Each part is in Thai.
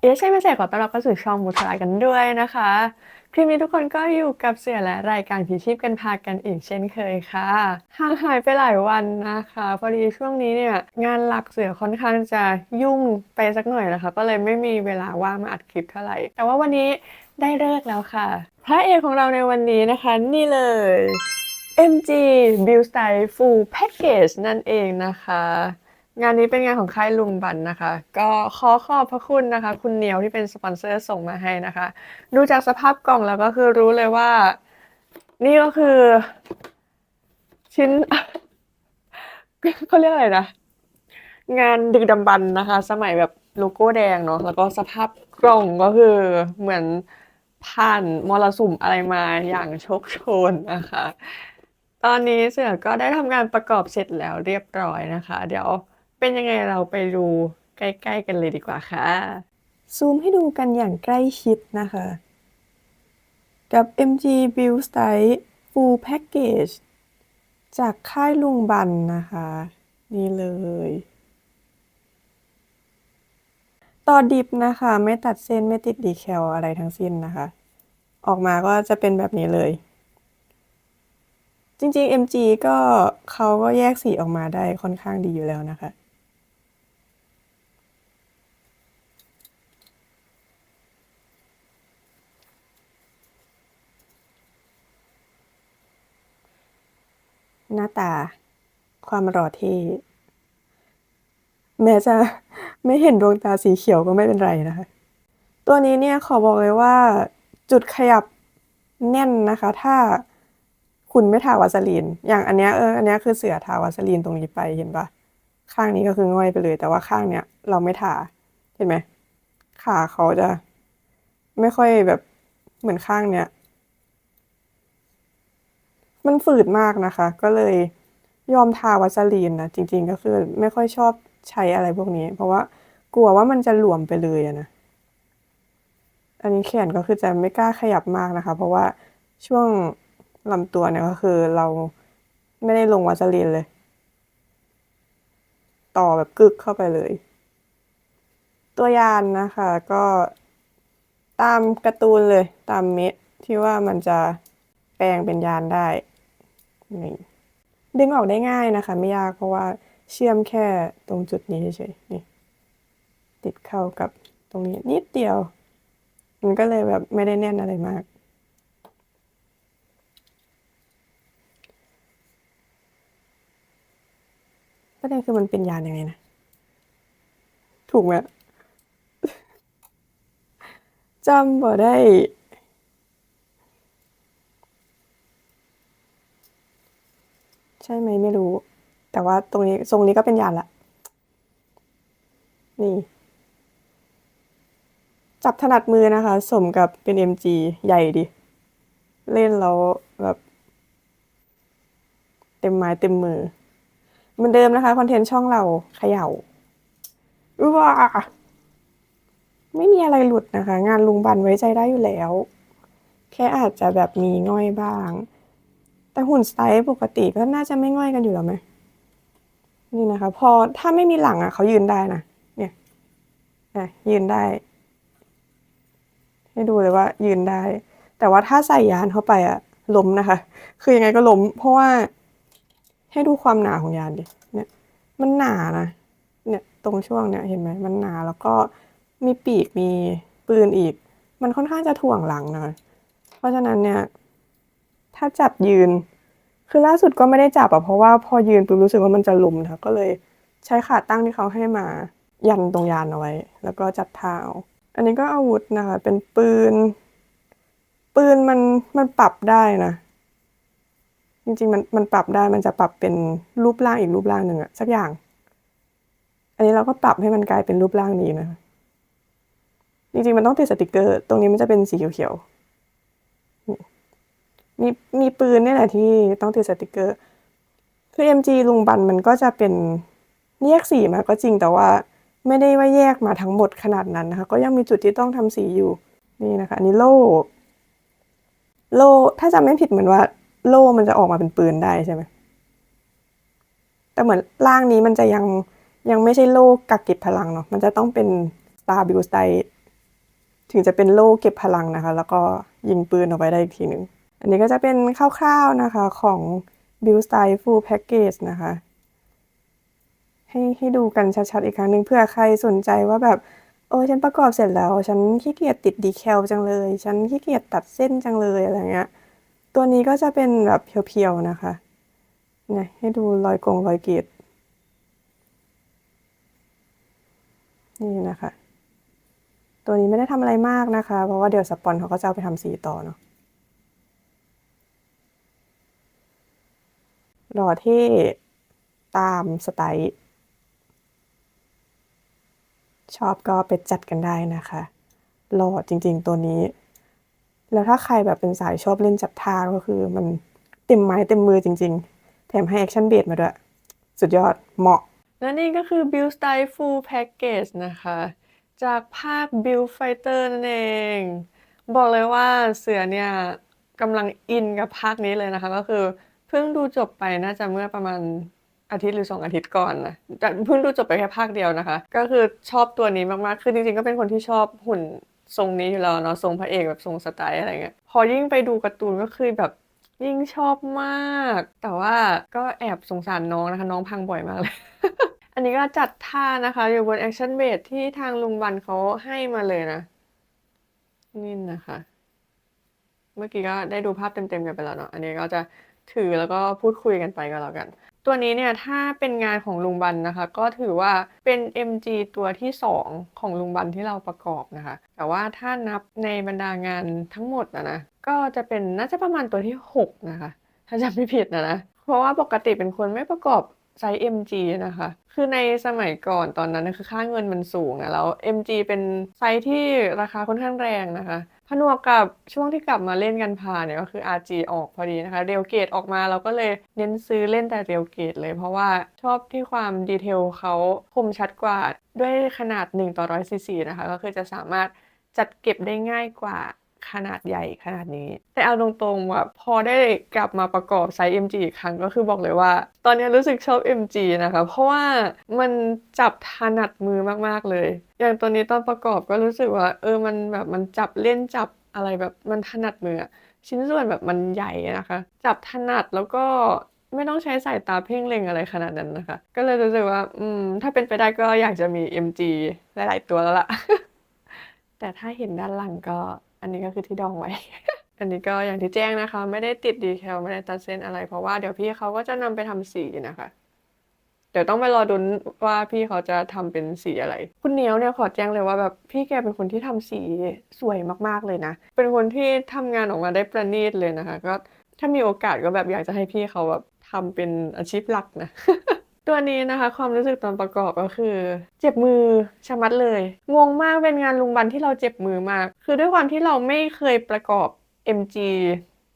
เอ๊ะใช่ไม่ใช่ขอต้อนรับเข้าสู่ช่องมุทรายกันด้วยนะคะ คลิปนี้ทุกคนก็อยู่กับเสือและรายการผีชีพกันพากันอีกเช่นเคยค่ะห่างหายไปหลายวันนะคะ พอดีช่วงนี้เนี่ยงานหลักเสือค่อนข้างจะยุ่งไปสักหน่อยนะคะ ก็เลยไม่มีเวลาว่างมาอัดคลิปเท่าไหร่ แต่ว่าวันนี้ได้เลิกแล้วค่ะ พระเอกของเราในวันนี้นะคะ นี่เลย MG Build Style Full Package นั่นเองนะคะ งานนี้เป็นงานของค่ายลุงบันนะคะ ก็ขอขอบพระคุณนะคะ คุณเหนียวที่เป็นสปอนเซอร์ส่งมาให้นะคะ ดูจากสภาพกล่องแล้วก็คือรู้เลยว่า นี่ก็คือ ชิ้นเขาเรียกอะไรนะ งานดึกดำบรรนะคะ สมัยแบบโลโก้แดงเนาะแล้วก็สภาพกล่องก็คือเหมือนผ่านมรสุมอะไรมาอย่างโชคโชนนะคะ ตอนนี้เสือก็ได้ทำงานประกอบเสร็จแล้วเรียบร้อยนะคะ เดี๋ยว เป็นยังไงเราไปดูใกล้ๆกันเลยดีกว่าค่ะ ซูมให้ดูกันอย่างใกล้ชิดนะคะ กับ MG Build Style Full Package จากค่ายลุงบันนะคะ นี่เลย ต่อดิบนะคะ ไม่ตัดเส้นไม่ติดดีแคลอะไรทั้งสิ้นนะคะ ออกมาก็จะเป็นแบบนี้เลย จริงๆ MG ก็เขาก็แยกสีออกมาได้ค่อนข้างดีอยู่แล้วนะคะ หน้าตา ความหล่อเท่แม้จะไม่เห็นดวงตาสีเขียวก็ไม่เป็นไรนะคะ ตัวนี้เนี่ยขอบอกเลยว่า จุดขยับแน่นนะคะ ถ้าคุณไม่ทาวาสลีน อย่างอันเนี้ยเอออันเนี้ยคือเสือทาวาสลีนตรงนี้ไปเห็นปะข้างนี้ก็คือง่อยไปเลย แต่ว่าข้างเนี้ยเราไม่ทาเห็นไหมขาเขาจะ ไม่ค่อยแบบเหมือนข้างเนี้ย มันฝืดมากนะคะ ก็เลยยอมทาวาสลีนนะจริง ๆ ก็คือไม่ค่อยชอบใช้อะไรพวกนี้ เพราะว่ากลัวว่ามันจะหลวมไปเลยนะอันนี้แขนก็คือจะไม่กล้าขยับมากนะคะ เพราะว่าช่วงลำตัวเนี่ยก็คือเราไม่ได้ลงวาสลีนเลย ต่อแบบกึกเข้าไปเลย ตัวยานนะคะก็ตามการ์ตูนเลยตามเมะที่ว่ามันจะแปลงเป็นยานได้ นี่ดึงออกได้ง่ายนะคะ ไม่ยากเพราะว่าเชื่อมแค่ตรงจุดนี้เฉยๆนี่ติดเข้ากับตรงนี้นิดเดียว มันก็เลยแบบไม่ได้แน่นอะไรมากประเด็นคือมันเป็นยานยังไงนะ ถูกไหมจำบ่ได้ ช่ไหมไม่รู้ แต่ว่าตรงนี้ทรงนี้ก็เป็นยานละ นี่ จับถนัดมือนะคะ สมกับเป็น MG ใหญ่ดิ เล่นแล้วแบบ เต็มไม้เต็มมือเหมือนเดิมนะคะคอนเทนต์ช่องเราเขย่าอื้ว้าไม่มีอะไรหลุดนะคะ งานลุงบันไว้ใจได้อยู่แล้ว แค่อาจจะแบบมีง่อยบ้าง แต่หุ่นสไตล์ปกติก็น่าจะไม่ง่อยกันอยู่แล้วไหมนี่นะคะ พอถ้าไม่มีหลังอะเขายืนได้นะเนี่ยอะยืนได้ ให้ดูเลยว่า ยืนได้ แต่ว่าถ้าใส่ยานเข้าไปอะล้มนะคะ คือยังไงก็ล้ม เพราะว่า ให้ดูความหนาของยานดิเนี่ย มันหนานะเนี่ย ตรงช่วงเนี่ยเห็นไหมมันหนาแล้วก็มีปีกมีปืนอีก มันค่อนข้างจะถ่วงหลังนะเพราะฉะนั้นเนี่ย ถ้าจับยืน คือล่าสุดก็ไม่ได้จับอะเพราะว่าพอยืนปุ๊บรู้สึกว่ามันจะล้มนะคะก็เลยใช้ขาตั้งที่เขาให้มายันตรงยานเอาไว้ แล้วก็จัดเท้าอันนี้ก็อาวุธนะคะ เป็นปืน ปืนมันมันปรับได้นะจริงๆมันมันปรับได้มันจะปรับเป็นรูปร่างอีกรูปร่างหนึ่งอะสักอย่าง อันนี้เราก็ปรับให้มันกลายเป็นรูปร่างนี้นะคะจริงๆมันต้องติดสติกเกอร์ ตรงนี้มันจะเป็นสีเขียวๆ มีมีปืนเนี่ยแหละที่ต้องติดสติกเกอร์ คือ MG ลุงบันมันก็จะเป็นแยกสีมาก็จริงแต่ว่าไม่ได้ว่าแยกมาทั้งหมดขนาดนั้นนะคะ ก็ยังมีจุดที่ต้องทำสีอยู่นี่นะคะ อันนี้โล่โล่ถ้าจำไม่ผิดเหมือนว่า โล่มันจะออกมาเป็นปืนได้ใช่ไหมแต่เหมือนร่างนี้มันจะยังยังไม่ใช่โล่กักเก็บพลังเนาะมันจะต้องเป็น Star Build Style ถึงจะเป็นโล่เก็บพลังนะคะ แล้วก็ยิงปืนออกไปได้อีกทีหนึ่ง อันนี้ก็จะเป็นคร่าวๆนะคะของ Build Style Full Package นะคะ ให้ให้ดูกันชัดๆอีกครั้งหนึ่งเพื่อใครสนใจว่าแบบโอ้ยฉันประกอบเสร็จแล้ว ฉันขี้เกียจติดดีแคลจังเลย ฉันขี้เกียจตัดเส้นจังเลยอะไรเงี้ย ตัวนี้ก็จะเป็นแบบเพียวๆนะคะเนี่ยให้ดูรอยกงรอยเกตนี่นะคะ ตัวนี้ไม่ได้ทำอะไรมากนะคะ เพราะว่าเดี๋ยวสปอนเขาก็จะเอาไปทำสีต่อเนาะ หล่อเท่ตามสไตล์ชอบก็ไปจัดกันได้นะคะหล่อจริง ๆ ตัวนี้ แล้วถ้าใครแบบเป็นสายชอบเล่นจับท่าก็คือมันเต็มไม้เต็มมือจริง ๆ แถมให้แอคชั่นเบสมาด้วย สุดยอดเหมาะ และนี่ก็คือ Build Style Full Package นะคะ จากภาค Build Fighter นั่นเอง บอกเลยว่าเสือเนี่ยกำลังอินกับภาคนี้เลยนะคะ ก็คือ เพิ่งดูจบไปน่าจะเมื่อประมาณอาทิตย์หรือสองอาทิตย์ก่อนนะแต่เพิ่งดูจบไปแค่ภาคเดียวนะคะ ก็คือชอบตัวนี้มากๆ คือจริงๆก็เป็นคนที่ชอบหุ่นทรงนี้อยู่แล้วเนาะทรงพระเอกแบบทรงสไตล์อะไรเงี้ยพอยิ่งไปดูการ์ตูนก็คือแบบยิ่งชอบมาก แต่ว่าก็แอบสงสารน้องนะคะ น้องพังบ่อยมากเลย อันนี้ก็จัดท่านะคะ อยู่บนแอคชั่นเบสที่ทางลุงบันเขาให้มาเลยนะ นี่นะคะ เมื่อกี้ก็ได้ดูภาพเต็มๆกันไปแล้วเนาะอันนี้ก็จะ ถือแล้วก็พูดคุยกันไปก็แล้วกัน ตัวนี้เนี่ยถ้าเป็นงานของลุงบันนะคะ ก็ถือว่าเป็น MG ตัวที่ 2 ของลุงบันที่เราประกอบนะคะ แต่ว่าถ้านับในบรรดางานทั้งหมดนะนะก็จะเป็นน่าจะประมาณตัวที่ 6 นะคะ ถ้าจำไม่ผิดนะนะเพราะว่าปกติเป็นคนไม่ประกอบไซส์ MG นะคะ คือในสมัยก่อนตอนนั้นคือค่าเงินมันสูงอะแล้ว MG เป็นไซส์ที่ราคาค่อนข้างแรงนะคะ ผนวกกับช่วงที่กลับมาเล่นกันพาเนี่ยก็คือ RG ออกพอดีนะคะ เรียวเกตออกมาเราก็เลยเน้นซื้อเล่นแต่เรียวเกตเลย เพราะว่าชอบที่ความดีเทลเขาคมชัดกว่าด้วยขนาด 1 ต่อ100ซีซีนะคะ ก็คือจะสามารถจัดเก็บได้ง่ายกว่า ขนาดใหญ่ขนาดนี้ แต่เอาตรงๆว่าพอได้กลับมาประกอบไซส์ MG อีกครั้งก็คือบอกเลยว่า ตอนนี้รู้สึกชอบ MG นะคะ เพราะว่ามันจับถนัดมือมากๆเลย อย่างตัวนี้ตอนประกอบก็รู้สึกว่า เออมันแบบมันจับเล่นจับอะไรแบบมันถนัดมือชิ้นส่วนแบบมันใหญ่นะคะ จับถนัดแล้วก็ไม่ต้องใช้สายตาเพ่งเล็งอะไรขนาดนั้นนะคะ ก็เลยรู้สึกว่า อืม ถ้าเป็นไปได้ก็อยากจะมี MG หลาย ๆ ตัวแล้วล่ะ แต่ถ้าเห็นด้านหลังก็ อันนี้ก็คือที่ดองไว้ อันนี้ก็อย่างที่แจ้งนะคะ ไม่ได้ติดดีเทลไม่ได้ตัดเส้นอะไร เพราะว่าเดี๋ยวพี่เขาก็จะนำไปทำสีนะคะ เดี๋ยวต้องไปรอดูว่าพี่เขาจะทำเป็นสีอะไร คุณเหนียวเนี่ยขอแจ้งเลยว่าแบบพี่แกเป็นคนที่ทำสีสวยมากๆเลยนะ เป็นคนที่ทำงานออกมาได้ประณีตเลยนะคะ ก็ถ้ามีโอกาสก็แบบอยากจะให้พี่เขาแบบทำเป็นอาชีพหลักนะ ตัวนี้นะคะความรู้สึกตอนประกอบก็คือ เจ็บมือชะมัดเลย งงมากเป็นงานลุงบันที่เราเจ็บมือมาก คือด้วยความที่เราไม่เคยประกอบ MG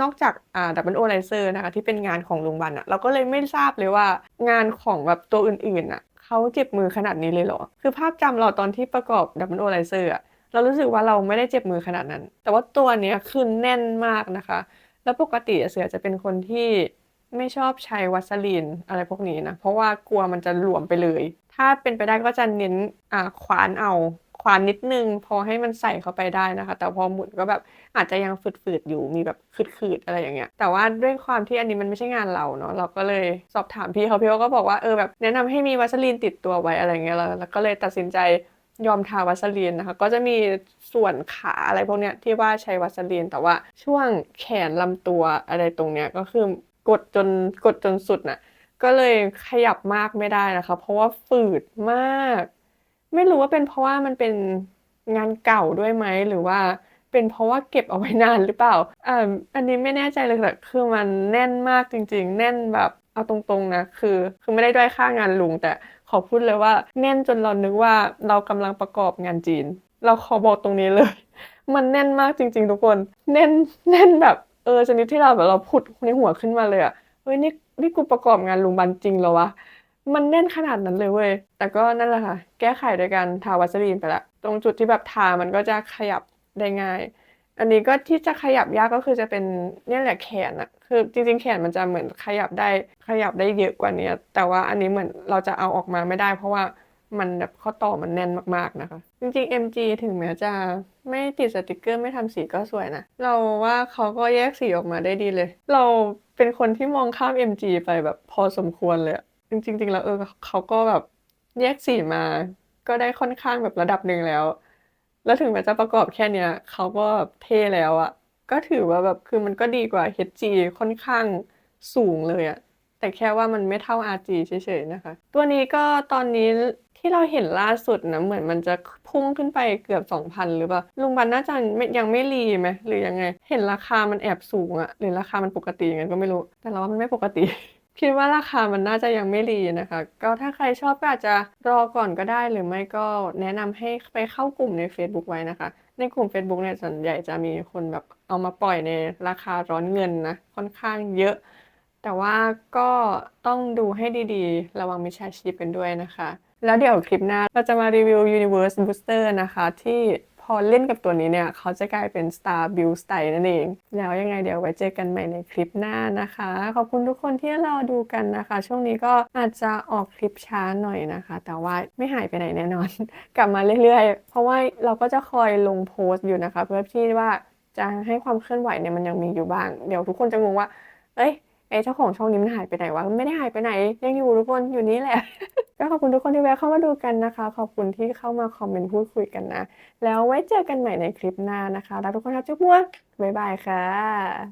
นอกจากอ่าดับเบิลโอไลเซอร์นะคะที่เป็นงานของลุงบันอะเราก็เลยไม่ทราบเลยว่างานของแบบตัวอื่นๆอะเขาเจ็บมือขนาดนี้เลยเหรอ คือภาพจำเราตอนที่ประกอบดับเบิลโอไลเซอร์อะเรารู้สึกว่าเราไม่ได้เจ็บมือขนาดนั้น แต่ว่าตัวเนี้ยคือแน่นมากนะคะ แล้วปกติเสือจะเป็นคนที่ ไม่ชอบใช้วัสลีนอะไรพวกนี้นะ เพราะว่ากลัวมันจะหลวมไปเลย ถ้าเป็นไปได้ก็จะเน้นอ่าขวานเอาขวานนิดนึง พอให้มันใส่เข้าไปได้นะคะ แต่พอหมุนก็แบบอาจจะยังฝืดๆอยู่มีแบบขืดๆอะไรอย่างเงี้ย แต่ว่าด้วยความที่อันนี้มันไม่ใช่งานเราเนาะเราก็เลยสอบถามพี่เขาพี่เขาก็บอกว่าเออแบบแนะนำให้มีวัสลีนติดตัวไว้อะไรเงี้ยแล้วแล้วก็เลยตัดสินใจยอมทาวัสลีนนะคะ ก็จะมีส่วนขาอะไรพวกเนี้ยที่ว่าใช้วัสลีนแต่ว่าช่วงแขนลำตัวอะไรตรงเนี้ยก็คือ กดจนกดจนสุดน่ะ ก็เลยขยับมากไม่ได้นะคะ เพราะว่าฝืดมาก ไม่รู้ว่าเป็นเพราะว่ามันเป็นงานเก่าด้วยไหมหรือว่าเป็นเพราะว่าเก็บเอาไว้นานหรือเปล่าอ่าอันนี้ไม่แน่ใจเลยแต่คือมันแน่นมากจริง ๆ แน่นแบบเอาตรงๆนะคือ คือไม่ได้ด้อยค่างานลุง แต่ขอพูดเลยว่าแน่นจนเรานึกว่าเรากำลังประกอบงานจีน เราขอบอกตรงนี้เลย มันแน่นมากจริง ๆ ทุกคน แน่นแน่นแบบ เออชนิดที่เราแบบเราผุดในหัวขึ้นมาเลยอะเฮ้ยนี่นี่กูประกอบงานลุงบันจริงเหรอวะมันแน่นขนาดนั้นเลยเว้ย แต่ก็นั่นแหละค่ะ แก้ไขโดยการทาวัสลีนไปละ ตรงจุดที่แบบทามันก็จะขยับได้ง่าย อันนี้ก็ที่จะขยับยากก็คือจะเป็นนี่แหละแขนอะคือจริงๆแขนมันจะเหมือนขยับได้ขยับได้เยอะกว่านี้ แต่ว่าอันนี้เหมือนเราจะเอาออกมาไม่ได้ เพราะว่า มันแบบข้อต่อมันแน่นมากๆนะคะ จริงๆ MG ถึงแม้จะไม่ติดสติกเกอร์ไม่ทำสีก็สวยนะ เราว่าเขาก็แยกสีออกมาได้ดีเลย เราเป็นคนที่มองข้าม MG ไปแบบพอสมควรเลย จริงๆจริงแล้วเออเขาก็แบบแยกสีมา ก็ได้ค่อนข้างแบบระดับหนึ่งแล้ว แล้วถึงแม้จะประกอบแค่เนี้ยเขาก็แบบเท่แล้วอะก็ถือว่าแบบคือมันก็ดีกว่า HG ค่อนข้างสูงเลยอะ แต่แค่ว่ามันไม่เท่า RG เฉยๆนะคะ ตัวนี้ก็ตอนนี้ที่เราเห็นล่าสุดนะเหมือนมันจะพุ่งขึ้นไปเกือบ 2,000 หรือเปล่าลุงบันน่าจะยังไม่รีไหมหรือยังไง เห็นราคามันแอบสูงอะหรือราคามันปกติยังไงก็ไม่รู้ แต่เราว่ามันไม่ปกติ คิดว่าราคามันน่าจะยังไม่รีนะคะ ก็ถ้าใครชอบก็อาจจะรอก่อนก็ได้ หรือไม่ก็แนะนำให้ไปเข้ากลุ่มใน Facebook ไว้นะคะ ในกลุ่ม Facebook เนี่ยส่วนใหญ่จะมีคนแบบเอามาปล่อยในราคาร้อนเงินนะค่อนข้างเยอะ แต่ว่าก็ต้องดูให้ดีๆ ระวังมิจฉาชีพกันด้วยนะคะ แล้วเดี๋ยวคลิปหน้าเราจะมารีวิว Universe Booster นะคะ ที่พอเล่นกับตัวนี้เนี่ย เขาจะกลายเป็น Star Build Style นั่นเอง แล้วยังไงเดี๋ยวไว้เจอกันใหม่ในคลิปหน้านะคะ ขอบคุณทุกคนที่รอดูกันนะคะ ช่วงนี้ก็อาจจะออกคลิปช้าหน่อยนะคะ แต่ว่าไม่หายไปไหนแน่นอน กลับมาเรื่อยๆ เพราะว่าเราก็จะคอยลงโพสต์อยู่นะคะ เพื่อที่ว่าจะให้ความเคลื่อนไหวเนี่ยมันยังมีอยู่บ้าง เดี๋ยวทุกคนจะงงว่า เอ้ย ไอ้เจ้าของช่องนี้มันหายไปไหนวะไม่ได้หายไปไหนยังอยู่ทุกคนอยู่นี่แหละ ก็ขอบคุณทุกคนที่แวะเข้ามาดูกันนะคะ ขอบคุณที่เข้ามาคอมเมนต์พูดคุยกันนะ แล้วไว้เจอกันใหม่ในคลิปหน้านะคะแล้วทุกคนครับจุ๊บมัวบ๊ายบายค่ะ